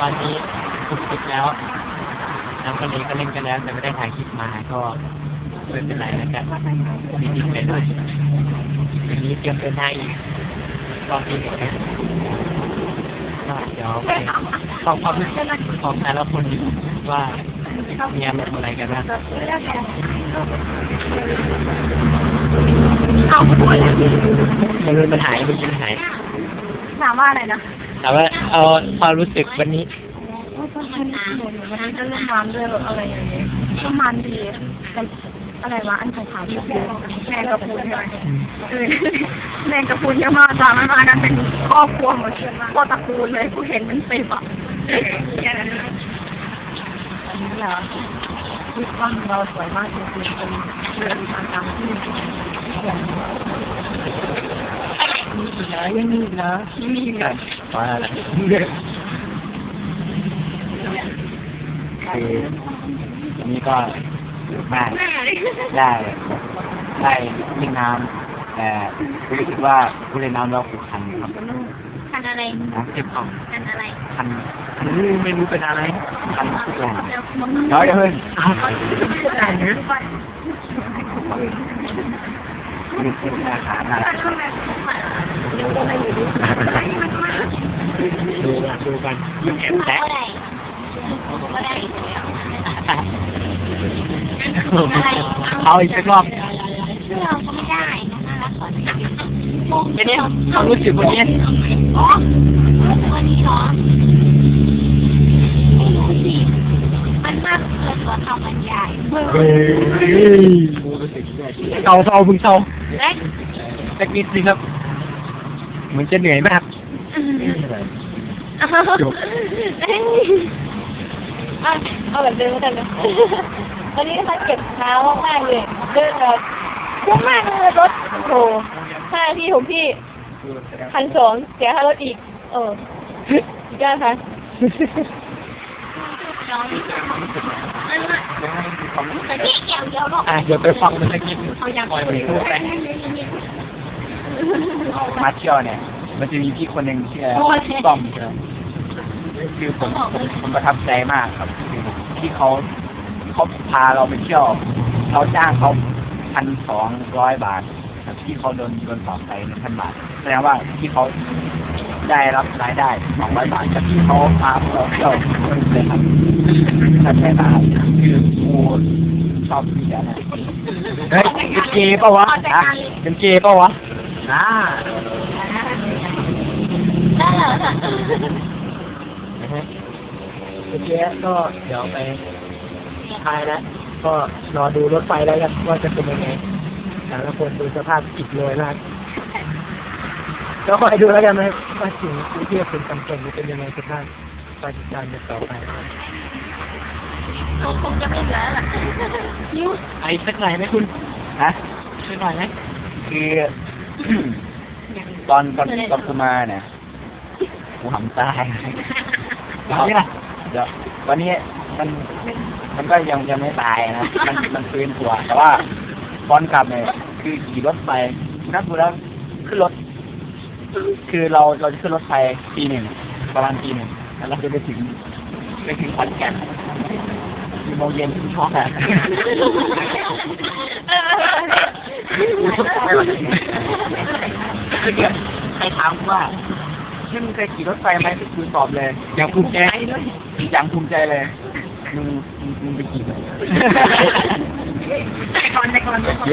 ตอนนี้ถูกคลิปแล้วน้ำทะเลก็เล่นกันแล้ว แต่ไม่ได้ถ่ายคลิปมาก็ไม่เป็นไรแล้วกันมีคลิปไปด้วยวันนี้เตรียมเดินทางอีกรอบที่หนึ่งนะก็เดี๋ยวไปฟังความรู้สึกของแต่ละคนดีว่ามีอารมณ์อะไรกันบ้างเอาพูดเลยมันมันหายมันหายถามว่าอะไรนะ แต่ว่าเอาความรู้สึกวันนี้วันนี้วันนี้จะเล่นน้ำด้วยอะไรอย่างเงี้ยก็มันดีแต่อะไรวะอันขาวๆที่คือแมงกะพรุนใช่ไหมเออแมงกะพรุนเยอะมากจ้ามันมากันเป็นครอบครัวหมดพ่อตระกูลเลยกูเห็นมันเต็มอะแค่นั้นอันนี้แหละคิดว่าเราสวยมากจริงๆเป็นเรื่องทางการที่มีอีกนะยังมีอีกนะยังมีอีกนะ ว่าอะไรคือวันนี้ก็มากได้ได้เล่นน้ำแต่รู้สึกว่าผู้เล่นน้ำเราผูกพันครับคันอะไรน้ำเจ็บของคันอะไรพันพันนี่ไม่รู้เป็นอะไรพันทุกอย่างเดี๋ยวมึงเดี๋ยวอย่าเพิ่งเอาได้นะ ดูเป็นอาหารนะดูกันดูกันยิ้มแอบแตะเอาอีกสักรอบเราก็ไม่ได้น่ารักก่อนทีนี้ความรู้สึกวันนี้อ๋อวันนี้เหรอไม่รู้สิมันมากเกินกว่าคำบรรยายเฮ้ยเศร้าเศร้าพึงเศร้า เล็กสักนิดสิครับ เหมือนจะเหนื่อยมากจบเอาแบบเดิมกันเลยวันนี้นะคะเก็บเท้ามากๆเลยเดินแบบเยอะมากเลยรถโอ้ห้าที่ของพี่พันสองเสียค่ารถอีก เอออีกแล้วค่ะแต่ที่เกี่ยว เดียวหรอกอะเดี๋ยวไปฟังมันสักนิดนึงเขาอยากปล่อยมันพูดไปมาเที่ยวเนี่ย มันจะมีพี่คนหนึ่งชื่อต้อมใช่ไหมคือผมผมผมประทับใจมากครับคือที่เขาเขาพาเราไปเที่ยวเราจ้างเขาพันสองร้อยบาทครับที่เขาโดนโดนสอบไปหนึ่งพันบาทแสดงว่าที่เขาได้รับรายได้สองร้อยบาทจากที่เขาพาเราเที่ยวเลยครับถ้าใช่บาทคือกูช อบที่จะนะเฮ้ยเป็นเกย์ปะวะนะเป็นเกย์ปะวะนะได้เหรอนะฮะเมื่อกี้ก็เดี๋ยวไปทายแล้วก็รอดูรถไฟแล้วกันว่าจะเป็นยังไงแต่ละคนดูสภาพอิดโรยมากก็คอยดูแล้วกันนะว่าสิ่งที่จะเป็นจำเป็นจะเป็นยังไงกันบ้างไปติดตามกันต่อไป คงจะไม่เหลือละยิ้วไอ้สักหน่อยไหมคุณฮะสักหน่อยไหมคือตอนตอนตอนกูมาเนี่ยกูหำตายเดี๋ยวนี้นะเดี๋ยววันนี้มันมันก็ยังยังไม่ตายนะ มันมันฟื้นตัว แต่ว่าตอนกลับเนี่ยคือขี่รถไปนับดูแล้วขึ้นรถ คือเราเราจะขึ้นรถไฟปีหนึ่งประมาณปีหนึ่งแล้วเราจะไปถึงไปถึงขอนแก่น สี่โมงเย็นช็อกอะใครถามว่าที่มึงเคยขี่รถไฟไหมกูตอบเลยอย่างภูมิใจอย่างภูมิใจเลยมึงมึงมึงไปขี่ไหมแ